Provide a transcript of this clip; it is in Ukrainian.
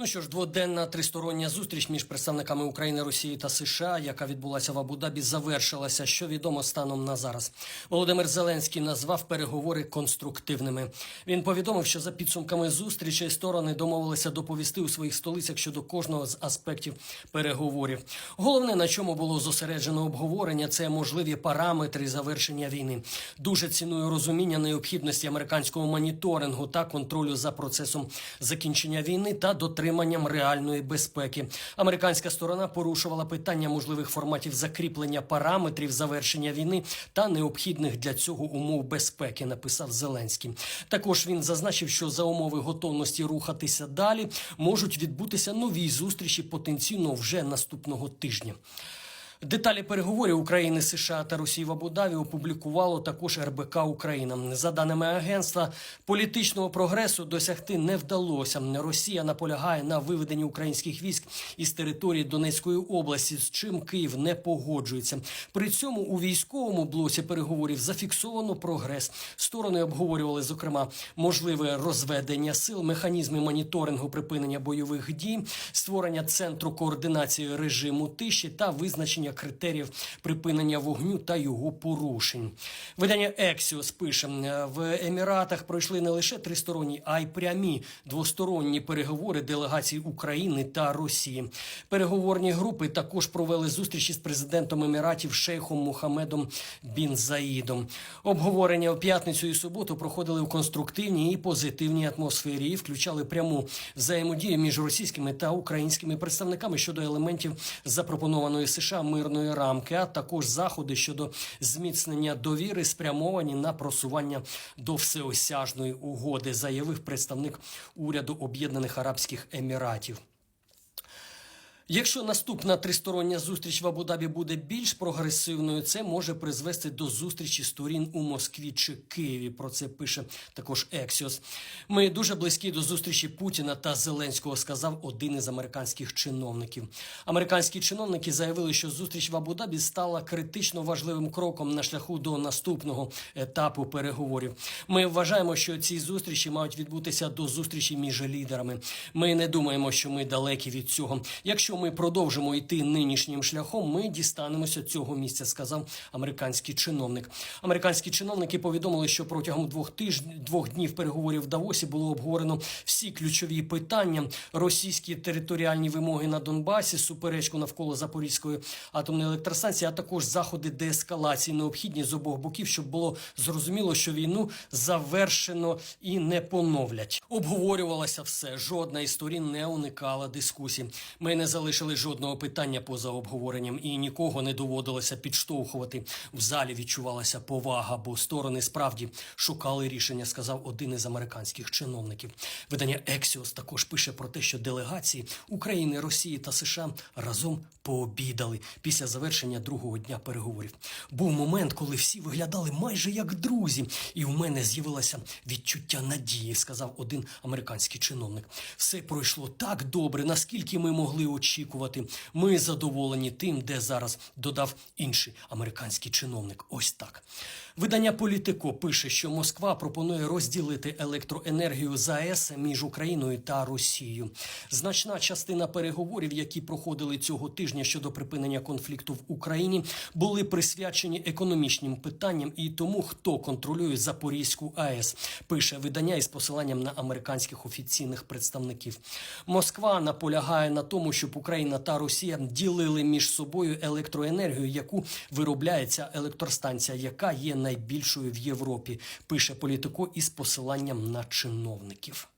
Ну що ж, дводенна тристороння зустріч між представниками України, Росії та США, яка відбулася в Абу-Дабі, завершилася. Що відомо станом на зараз. Володимир Зеленський назвав переговори конструктивними. Він повідомив, що за підсумками зустрічі сторони домовилися доповісти у своїх столицях щодо кожного з аспектів переговорів. Головне, на чому було зосереджено обговорення, це можливі параметри завершення війни. Дуже ціную розуміння необхідності американського моніторингу та контролю за процесом закінчення війни та дотримання дотриманням реальної безпеки. Американська сторона порушувала питання можливих форматів закріплення параметрів завершення війни та необхідних для цього умов безпеки. Написав Зеленський. Також він зазначив, що за умови готовності рухатися далі можуть відбутися нові зустрічі потенційно вже наступного тижня. Деталі переговорів України, США та Росії в Абу-Дабі опублікувало також РБК Україна. За даними агентства, політичного прогресу досягти не вдалося. Росія наполягає на виведенні українських військ із території Донецької області, з чим Київ не погоджується. При цьому у військовому блоці переговорів зафіксовано прогрес. Сторони обговорювали зокрема можливе розведення сил, механізми моніторингу припинення бойових дій, створення центру координації режиму тиші та визначення критеріїв припинення вогню та його порушень. Видання Ексіос пише в Еміратах пройшли не лише тристоронні, а й прямі двосторонні переговори делегацій України та Росії. Переговорні групи також провели зустрічі з президентом Еміратів Шейхом Мухамедом Бін Заїдом. Обговорення в п'ятницю і суботу проходили в конструктивній і позитивній атмосфері і включали пряму взаємодію між російськими та українськими представниками щодо елементів запропонованої США мирної рамки, а також заходи щодо зміцнення довіри, спрямовані на просування до всеосяжної угоди, заявив представник уряду Об'єднаних Арабських Еміратів. Якщо наступна тристороння зустріч в Абу-Дабі буде більш прогресивною, це може призвести до зустрічі сторін у Москві чи Києві. Про це пише також Ексіос. Ми дуже близькі до зустрічі Путіна та Зеленського, сказав один із американських чиновників. Американські чиновники заявили, що зустріч в Абу-Дабі стала критично важливим кроком на шляху до наступного етапу переговорів. Ми вважаємо, що ці зустрічі мають відбутися до зустрічі між лідерами. Ми не думаємо, що ми далекі від цього. Якщо ми продовжимо йти нинішнім шляхом, ми дістанемося цього місця, сказав американський чиновник. Американські чиновники повідомили, що протягом двох тижнів двох днів переговорів в Давосі було обговорено всі ключові питання: російські територіальні вимоги на Донбасі, суперечку навколо Запорізької атомної електростанції, а також заходи деескалації, необхідні з обох боків, щоб було зрозуміло, що війну завершено і не поновлять. Обговорювалося все. Жодна із сторін не уникала дискусій. Ми не залишили жодного питання поза обговоренням, і нікого не доводилося підштовхувати. В залі відчувалася повага, бо сторони справді шукали рішення, сказав один із американських чиновників. Видання Ексіос також пише про те, що делегації України, Росії та США разом пообідали після завершення другого дня переговорів. Був момент, коли всі виглядали майже як друзі, і у мене з'явилося відчуття надії, сказав один американський чиновник. Все пройшло так добре, наскільки ми могли очікувати. Ми задоволені тим, де зараз додав інший американський чиновник. Ось так. Видання Політико пише, що Москва пропонує розділити електроенергію з АЕС між Україною та Росією. Значна частина переговорів, які проходили цього тижня щодо припинення конфлікту в Україні, були присвячені економічним питанням і тому, хто контролює Запорізьку АЕС, пише видання із посиланням на американських офіційних представників. Москва наполягає на тому, щоб Україна та Росія ділили між собою електроенергію, яку виробляється електростанція, яка є найбільшою в Європі. Пише політико із посиланням на чиновників.